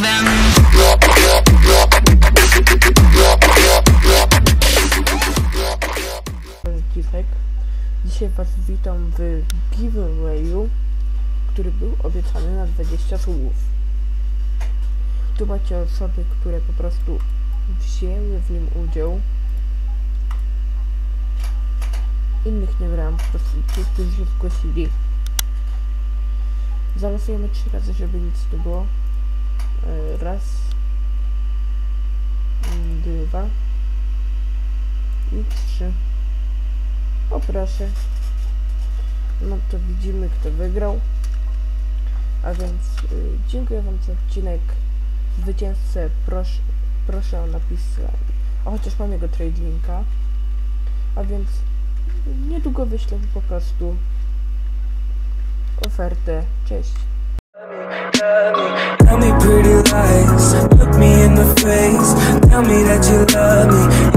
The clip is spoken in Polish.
delikwen. Dzisiaj Was witam w giveawayu, który był obiecany na 20 słów. Tu macie osoby, które po prostu wzięły w nim udział. Innych nie brałam, po prostu ci, którzy się zgłosili. Zalosujemy trzy razy, żeby nic nie było. E, Raz, dwa i trzy. O proszę. No to widzimy kto wygrał. A więc y, dziękuję wam za odcinek. Zwycięzcę proszę, proszę o napis. A chociaż mam jego trade linka. A więc niedługo wyślę po prostu ofertę. Cześć. Lies, look me in the face. Tell me that you love me.